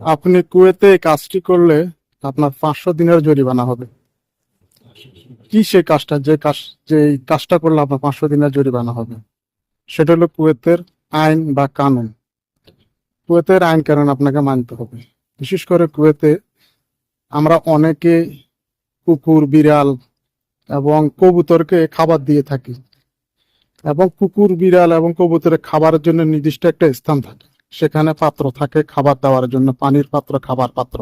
আপনি কুয়েতে কাজটি করলে আপনার পাঁচশো দিনের জরিমানা হবে। কি সেই কাজটা, যে কাজ, যে কাজটা করলে আপনার পাঁচশো দিনের জরিমানা হবে? সেটা হলো কুয়েতের আইন বা কানুন। কুয়েতের আইন কানুন আপনাকে মানতে হবে? বিশেষ করে কুয়েতে আমরা অনেকে কুকুর, বিড়াল এবং কবুতরকে খাবার দিয়ে থাকি। এবং কুকুর, বিড়াল এবং কবুতরের খাবারের জন্য নির্দিষ্ট একটা স্থান থাকে। সেখানে পাত্র থাকে খাবার দেওয়ার জন্য, পানির পাত্র, খাবার পাত্র।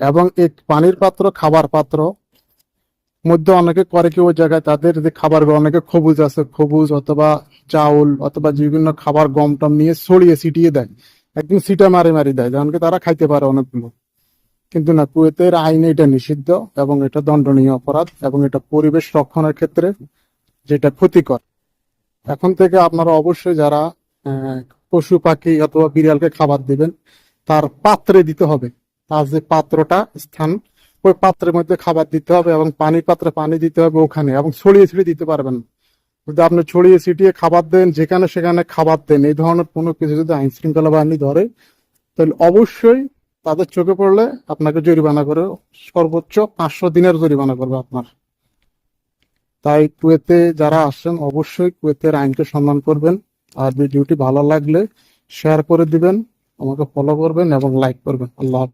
এবং এই পানির পাত্র, খাবার পাত্র মধ্যে অনেকে করে কি ওই জায়গায় তাদের যে খাবার, অনেকে খবুজ আছে, খবুজ অথবা চাউল অথবা বিভিন্ন খাবার গম টম নিয়ে ছড়িয়ে ছিটিয়ে দেয়। একদম সিটা মারি মারি দেয় যেমন তারা খাইতে পারে অনেকগুলো কিন্তু না, কুয়েতের আইনে এটা নিষিদ্ধ এবং এটা দণ্ডনীয় অপরাধ এবং এটা পরিবেশ রক্ষণের ক্ষেত্রে যেটা ক্ষতিকর। এখন থেকে আপনারা অবশ্যই যারা পশু, পাখি অথবা বিড়ালকে খাবার দিবেন। তার পাত্রে দিতে হবে। তার যে পাত্রটা, স্থান, ওই পাত্রের মধ্যে খাবার দিতে হবে এবং পানি পাত্রে পানি দিতে হবে ওখানে এবং ছড়িয়ে ছিটিয়ে দিতে পারবেন। যদি আপনি ছড়িয়ে ছিটিয়ে খাবার দেন, যেখানে সেখানে খাবার দেন, এই ধরনের কোনো কিছু যদি আইন শৃঙ্খলা বাহিনী ধরে, তাহলে অবশ্যই তাদের চোখে পড়লে আপনাকে জরিমানা করে, সর্বোচ্চ পাঁচশো দিনের জরিমানা করবে আপনার। তাই কুয়েতে যারা আসেন, অবশ্যই কুয়েতের আইনকে সম্মান করবেন। আর ভিডিওটি ভালো লাগলে শেয়ার করে দিবেন আমাকে ফলো করবেন এবং লাইক করবেন আল্লাহ।